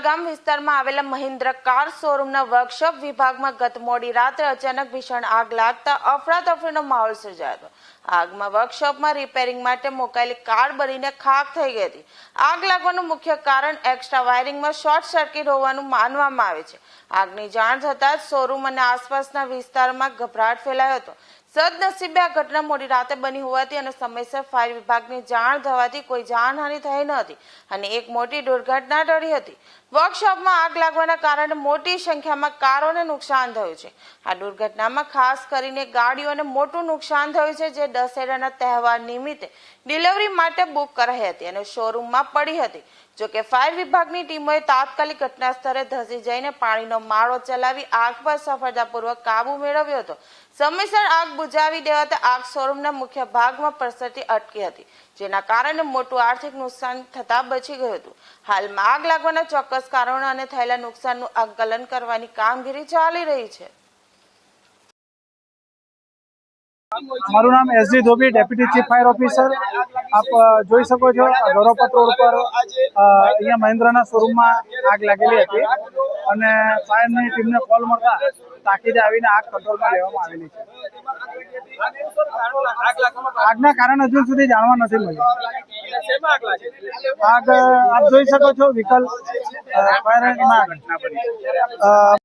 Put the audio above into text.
વિસ્તારમાં આવેલા Mahindra car શોરૂમના workshop વિભાગમાં ગત મોડી રાત્રે અચાનક ભીષણ આગ લાગતા અફરાતફરીનો માહોલ સર્જાયો હતો. આગમાં વર્કશોપમાં રિપેરિંગ માટે મુકાયેલી કાર બળીને ખાક થઈ ગઈ હતી. આગ લાગવાનું મુખ્ય કારણ એક્સ્ટ્રા વાયરિંગમાં શોર્ટ સર્કિટ હોવાનું માનવામાં આવે છે. આગની જાણ થતાં જ શોરૂમ અને આસપાસના વિસ્તારમાં ગભરાટ ફેલાયો હતો. સદનસીબે આ ઘટના મોડી રાતે બની હોવાથી અને સમયસર ફાયર વિભાગની જાણ થવાથી કોઈ જાનહાનિ થઈ ન હતી અને એક મોટી દુર્ઘટના ટળી હતી. વર્કશોપમાં આગ લાગવાના કારણે મોટી સંખ્યામાં કારોને નુકસાન થયું છે. આ દુર્ઘટનામાં ખાસ કરીને ગાડીઓને મોટું નુકસાન થયું છે, જે દશેરાના તહેવાર નિમિત્તે ડિલિવરી માટે બુક કરાઈ હતી અને શોરૂમમાં પડી હતી. જોકે ફાયર વિભાગની ટીમોએ તાત્કાલિક ઘટના સ્થળે ધસી જઈને પાણીનો માળો ચલાવી આગ પર સફળતાપૂર્વક કાબુ મેળવ્યો હતો. સમયસર આગ બુઝાવી દેવાતા આગ શોરૂમના મુખ્ય ભાગમાં પ્રસરતી અટકી હતી, જેના કારણે મોટું આર્થિક નુકસાન થતા બચી ગયું હતું. હાલમાં આગ લાગવાના ચોક્કસ કારણો અને થયેલા નુકસાનનું આકલન કરવાની કામગીરી ચાલી રહી છે. મારું નામ S D Dhobi, deputy chief fire officer. આપ જોઈ શકો છો ગૌરવપત રોડ પર અહીંયા મહેન્દ્રના શોરૂમમાં આગ લાગેલી હતી. અને ફાયરની ટીમને કોલ મળતા તાકીદે આવીને આગ કંટ્રોલમાં લેવામાં આવેલી છે. આગના કારણ હજુ સુધી જાણવા નથી મળ્યું. આગ, આપ જોઈ શકો છો વિકલ્પ ફાયર